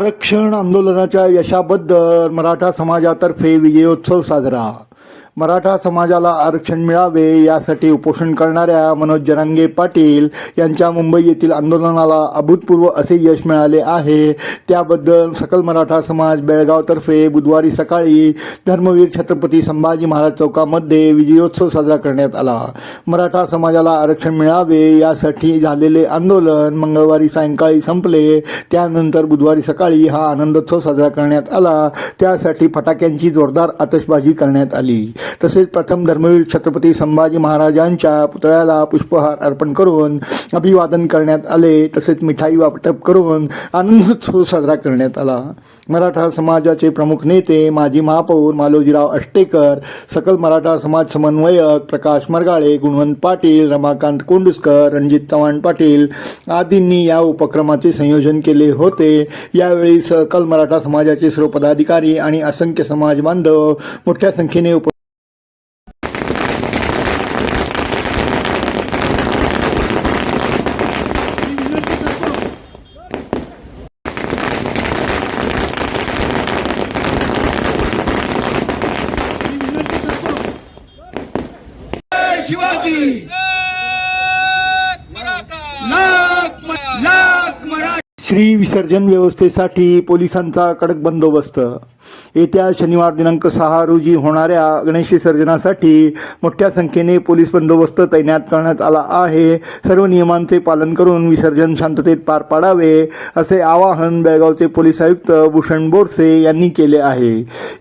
आरक्षण आंदोलनाच्या यशाबद्दल मराठा समाजातर्फे विजयोत्सव साजरा. मराठा समाजाला आरक्षण मिळावे यासाठी उपोषण करणाऱ्या मनोज जरांगे पाटील यांच्या मुंबई येथील आंदोलनाला अभूतपूर्व असे यश मिळाले आहे. त्याबद्दल सकल मराठा समाज बेळगावतर्फे बुधवारी सकाळी धर्मवीर छत्रपती संभाजी महाराज चौकामध्ये विजयोत्सव साजरा करण्यात आला. मराठा समाजाला आरक्षण मिळावे यासाठी झालेले आंदोलन मंगळवारी सायंकाळी संपले. त्यानंतर बुधवारी सकाळी हा आनंदोत्सव साजरा करण्यात आला. त्यासाठी फटाक्यांची जोरदार आतषबाजी करण्यात आली. तसेच प्रथम धर्मवीर छत्रपती संभाजी महाराजांच्या पुतळ्याला पुष्पहार अर्पण करून अभिवादन करण्यात आले. तसेच मिठाई वाटप करून आनंदोत्सव साजरा करण्यात आला. मराठा समाजाचे प्रमुख नेते माजी महापौर मालोजीराव अष्टेकर सकल मराठा समाज समन्वयक प्रकाश मरगाळे गुणवंत पाटील रमाकांत कोंडुसकर रणजित चव्हाण पाटील आदींनी या उपक्रमाचे संयोजन केले होते. यावेळी सकल मराठा समाजाचे सर्व पदाधिकारी आणि असंख्य समाज बांधव मोठ्या संख्येने उप श्री विसर्जन व्यवस्थेसाठी पोलिसांचा कडक बंदोबस्त येत्या शनिवार दिनांक सहा रोजी होणाऱ्या गणेश विसर्जनासाठी मोठ्या संख्येने पोलीस बंदोबस्त तैनात करण्यात आला आहे. सर्व नियमांचे पालन करून विसर्जन शांततेत पार पाडावे असे आवाहन बेळगावचे पोलीस आयुक्त भूषण बोरसे यांनी केले आहे.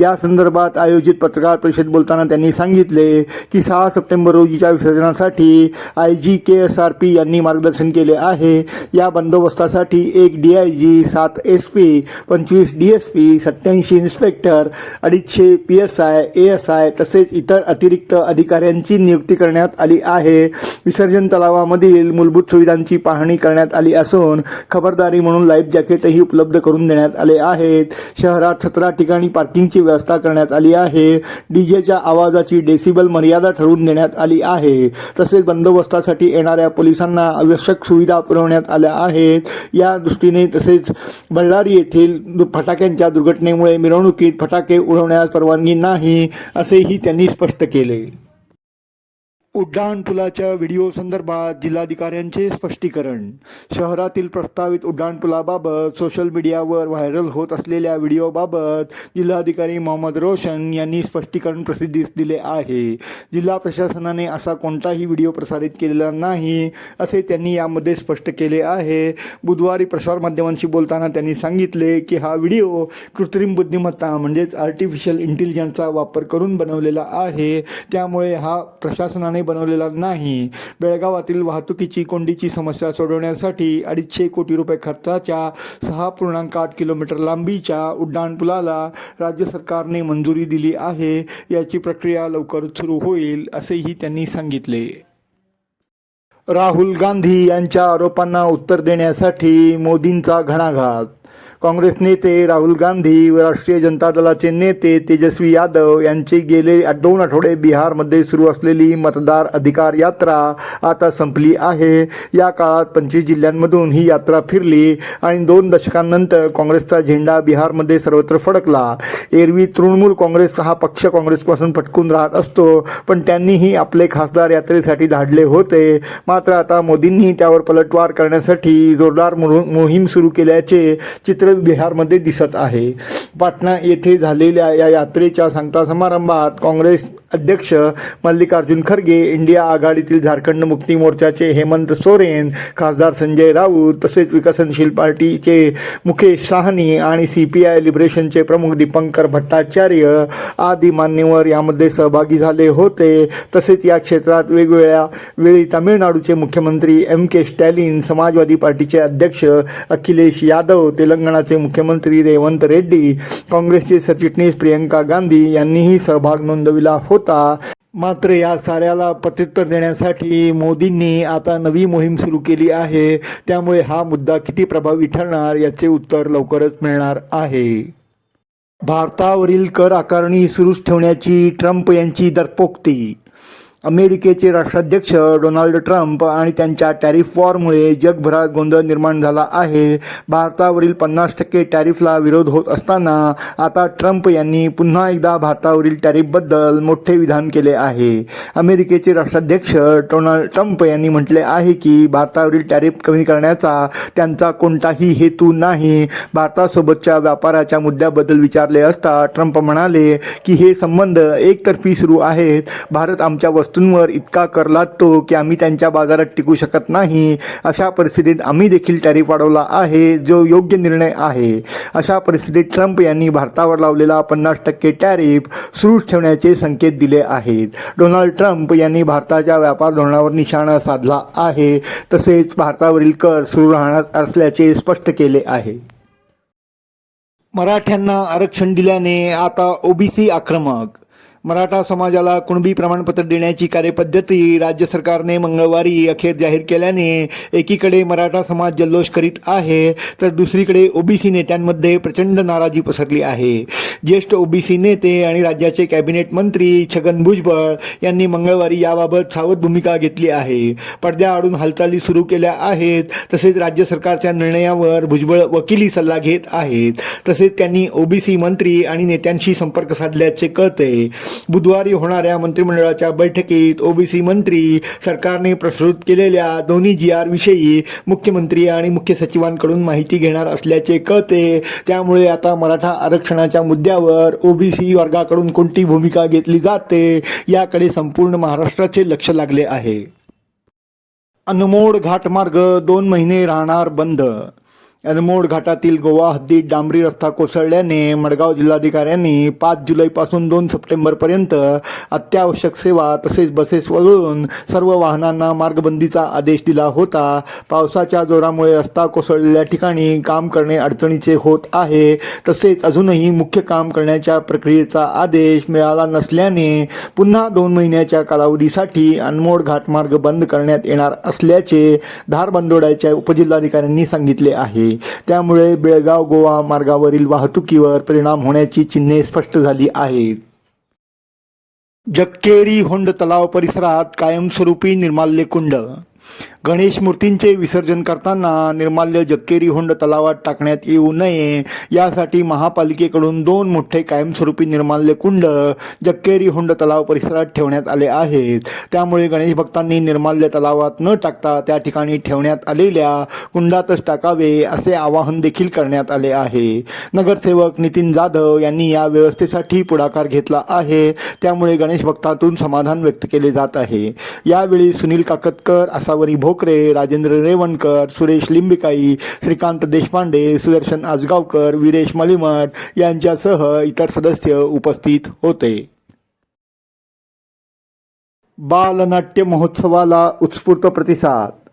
या संदर्भात आयोजित पत्रकार परिषद बोलताना त्यांनी सांगितले की सहा सप्टेंबर रोजीच्या विसर्जनासाठी I G K S R P यांनी मार्गदर्शन केले आहे. या बंदोबस्तासाठी एक डी आय जी सात एस पी पंचवीस डी एस पी सत्याऐंशी इन्स्पेक्टर अडीचशे P S I A S I तसेच इतर अतिरिक्त अधिकाऱ्यांची नियुक्ती करण्यात आली आहे. विसर्जन तलावामधील मूलभूत सुविधांची पाहणी करण्यात आली असून खबरदारी म्हणून लाईफ जॅकेटही उपलब्ध करून देण्यात आले आहेत. शहरात सतरा ठिकाणी पार्किंगची व्यवस्था करण्यात आली आहे. डीजेच्या आवाजाची डेसिबल मर्यादा ठरवून देण्यात आली आहे. तसेच बंदोबस्तासाठी येणाऱ्या पोलिसांना आवश्यक सुविधा पुरवण्यात आल्या आहेत. या दृष्टीने तसेच बಳ್ಳारी येथील फटाक्यांच्या दुर्घटनेमुळे मिरवणुकीत फटाके उडवण्यास परवानगी नाही असेही त्यांनी स्पष्ट केले. उड्डाण पुलाच्या व्हिडिओ संदर्भात जिल्हाधिकाऱ्यांचे स्पष्टीकरण. शहरातील प्रस्तावित उड्डाण पुलाबाबत सोशल मीडियावर व्हायरल होत असलेल्या व्हिडिओबाबत जिल्हाधिकारी मोहम्मद रोशन यांनी स्पष्टीकरण प्रसिद्धीस दिले आहे. जिल्हा प्रशासनाने असा कोणताही व्हिडिओ प्रसारित केलेला नाही असे त्यांनी यामध्ये स्पष्ट केले आहे. बुधवारी प्रसारमाध्यमांशी बोलताना त्यांनी सांगितले की हा व्हिडिओ कृत्रिम बुद्धिमत्ता म्हणजेच आर्टिफिशियल इंटेलिजन्सचा वापर करून बनवलेला आहे. त्यामुळे हा प्रशासनाने बनवलेला नाही. बेळगावातील वाहतुकीची कोंडीची समस्या सोडवण्यासाठी अडीचशे कोटी रुपये खर्चाच्या सहा पूर्णांक आठ किलोमीटर लांबीच्या उड्डाणपुलाला राज्य सरकारने मंजुरी दिली आहे. याची प्रक्रिया लवकर सुरू होईल असेही त्यांनी सांगितले. राहुल गांधी यांच्या आरोपांना उत्तर देण्यासाठी मोदींचा घणाघात काँग्रेस नेते राहुल गांधी व राष्ट्रीय जनता दलाचे नेते तेजस्वी यादव यांची गेले दोन आठवडे बिहारमध्ये सुरू असलेली मतदार अधिकार यात्रा आता संपली आहे. या काळात पंचवीस जिल्ह्यांमधून ही यात्रा फिरली आणि दोन दशकांनंतर काँग्रेसचा झेंडा बिहारमध्ये सर्वत्र फडकला. एरवी तृणमूल काँग्रेस हा पक्ष काँग्रेसपासून फटकून राहत असतो पण त्यांनीही आपले खासदार यात्रेसाठी धाडले होते. मात्र आता मोदींनी त्यावर पलटवार करण्यासाठी जोरदार मोहीम सुरू केल्याचे चित्र बिहारमध्ये दिसत आहे. पाटणा येथे झालेल्या या यात्रेच्या सांगता समारंभात काँग्रेस अध्यक्ष मल्लिकार्जुन खरगे इंडिया आघाडीतील झारखंड मुक्ती मोर्चाचे हेमंत सोरेन खासदार संजय राऊत तसेच विकसनशील पार्टीचे मुकेश साहनी आणि सी पी आय लिबरेशनचे प्रमुख दीपंकर भट्टाचार्य आदी मान्यवर यामध्ये सहभागी झाले होते. तसेच या क्षेत्रात वेगवेगळ्या वेळी तामिळनाडूचे मुख्यमंत्री एम के स्टॅलिन समाजवादी पार्टीचे अध्यक्ष अखिलेश यादव तेलंगणाचे मुख्यमंत्री रेवंत रेड्डी काँग्रेसचे सरचिटणीस प्रियंका गांधी यांनीही सहभाग नोंदविला होता. मात्र या साऱ्याला प्रत्युत्तर देण्यासाठी मोदींनी आता नवी मोहीम सुरू केली आहे. त्यामुळे हा मुद्दा किती प्रभावी ठरणार याचे उत्तर लवकरच मिळणार आहे. भारतावरील कर आकारणी सुरूच ठेवण्याची ट्रम्प यांची दरपोक्ती अमेरिकेचे राष्ट्राध्यक्ष डोनाल्ड ट्रम्प आणि त्यांच्या टॅरिफ वॉरमुळे जगभरात गोंधळ निर्माण झाला आहे. भारतावरील पन्नास टक्के टॅरिफला विरोध होत असताना आता ट्रम्प यांनी पुन्हा एकदा भारतावरील टॅरिफबद्दल मोठे विधान केले आहे. अमेरिकेचे राष्ट्राध्यक्ष डोनाल्ड ट्रम्प यांनी म्हटले आहे की भारतावरील टॅरिफ कमी करण्याचा त्यांचा कोणताही हेतू नाही. भारतासोबतच्या व्यापाराच्या मुद्द्याबद्दल विचारले असता ट्रम्प म्हणाले की हे संबंध एकतर्फी सुरू आहेत. भारत आमच्या वस्तू वस्तूंवर इतका कर लादतो की आम्ही त्यांच्या बाजारात टिकू शकत नाही. अशा परिस्थितीत आम्ही देखील टॅरिफ वाढवला आहे जो योग्य निर्णय आहे. अशा परिस्थितीत ट्रम्प यांनी भारतावर लावलेला पन्नास टक्के टॅरिफ सुरूच ठेवण्याचे संकेत दिले आहेत. डोनाल्ड ट्रम्प यांनी भारताच्या व्यापार धोरणावर निशाणा साधला आहे. तसेच भारतावरील कर सुरू राहणार असल्याचे स्पष्ट केले आहे. मराठ्यांना आरक्षण दिल्याने आता ओबीसी आक्रमक मराठा समाजाला कुणबी प्रमाणपत्र देण्याची कार्यपद्धती राज्य सरकारने मंगळवारी अखेर जाहीर केल्याने एकीकडे मराठा समाज जल्लोष करीत आहे तर दुसरीकडे ओबीसी नेत्यांमध्ये प्रचंड नाराजी पसरली आहे. ज्येष्ठ ओबीसी नेते आणि राज्याचे कॅबिनेट मंत्री छगन भुजबळ यांनी मंगळवारी याबाबत सावध भूमिका घेतली आहे. पडद्याआडून हालचाली सुरू केल्या आहेत तसेच राज्य सरकारच्या निर्णयावर भुजबळ वकिली सल्ला घेत आहेत. तसेच त्यांनी ओबीसी मंत्री आणि नेत्यांशी संपर्क साधल्याचे कळते. बुधवारी होणाऱ्या मंत्रिमंडळाच्या बैठकीत ओबीसी मंत्री सरकारने प्रस्तुत केलेल्या दोन्ही जी आर विषयी मुख्यमंत्री आणि मुख्य सचिवांकडून माहिती घेणार असल्याचे कळते. त्यामुळे आता मराठा आरक्षणाच्या मुद्द्यावर ओबीसी वर्गाकडून कोणती भूमिका घेतली जाते याकडे संपूर्ण महाराष्ट्राचे लक्ष लागले आहे. अनमोड घाटमार्ग दोन महिने राहणार बंद अनमोड घाटातील गोवा हद्दीत डांबरी रस्ता कोसळल्याने मडगाव जिल्हाधिकाऱ्यांनी पाच जुलैपासून दोन सप्टेंबरपर्यंत अत्यावश्यक सेवा तसेच बसेस वगळून सर्व वाहनांना मार्गबंदीचा आदेश दिला होता. पावसाच्या जोरामुळे रस्ता कोसळलेल्या ठिकाणी काम करणे अडचणीचे होत आहे. तसेच अजूनही मुख्य काम करण्याच्या प्रक्रियेचा आदेश मिळाला नसल्याने पुन्हा दोन महिन्याच्या कालावधीसाठी अनमोड घाटमार्ग बंद करण्यात येणार असल्याचे धारबंदोड्याच्या उपजिल्हाधिकाऱ्यांनी सांगितले आहे. त्यामुळे बेळगाव गोवा मार्गावरील वाहतुकीवर परिणाम होण्याची चिन्हे स्पष्ट झाली आहेत. जक्केरी होंड तलाव परिसरात कायमस्वरूपी निर्माल्य कुंड. गणेश मूर्तींचे विसर्जन करताना निर्माल्य जक्केरी होंड तलावात टाकण्यात येऊ नये. यासाठी महापालिकेकडून दोन मोठे कायमस्वरूपी निर्माल्य कुंड जक्केरी होंड तलाव परिसरात ठेवण्यात आले आहेत. त्यामुळे गणेश भक्तांनी निर्माल्य तलावात न टाकता त्या ठिकाणी ठेवण्यात आलेल्या कुंडातच टाकावे असे आवाहन देखील करण्यात आले आहे. नगरसेवक नितीन जाधव यांनी या व्यवस्थेसाठी पुढाकार घेतला आहे. त्यामुळे गणेश भक्तातून समाधान व्यक्त केले जात आहे. यावेळी सुनील काकतकर आसावरी ठोकरे राजेंद्र रेवणकर सुरेश लिंबिकाई श्रीकांत देशपांडे सुदर्शन आजगावकर वीरेश मलिमठ यांच्यासह इतर सदस्य उपस्थित होते. बालनाट्य महोत्सवाला उत्स्फूर्त प्रतिसाद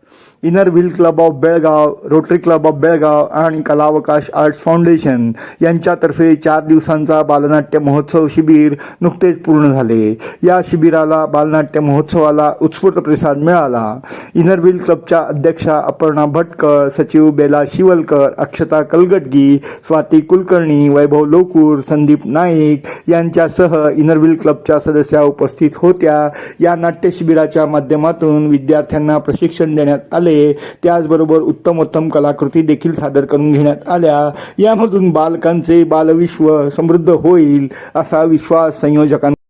inner wheel club of Belgaum Rotary club of Belgaum आणि कलावकाश आर्ट्स फाउंडेशन यांच्यातर्फे चार दिवसांचा बालनाट्य महोत्सव शिबिर नुकतेच पूर्ण झाले. या शिबिराला बालनाट्य महोत्सवाला उत्स्फूर्त प्रतिसाद मिळाला. इनर व्हील क्लबच्या अध्यक्षा अपर्णा भटकर सचिव बेला शिवलकर अक्षता कलगटगी स्वाती कुलकर्णी वैभव लोकूर संदीप नाईक यांच्यासह इनर व्हील क्लबच्या सदस्या उपस्थित होत्या. या नाट्य शिबिराच्या माध्यमातून विद्यार्थ्यांना प्रशिक्षण देण्यात आले. आले त्याचबरोबर उत्तमोत्तम कलाकृती देखील सादर करून घेण्यात आल्या. यामधून बालकांचे बालविश्व समृद्ध होईल असा विश्वास संयोजकांना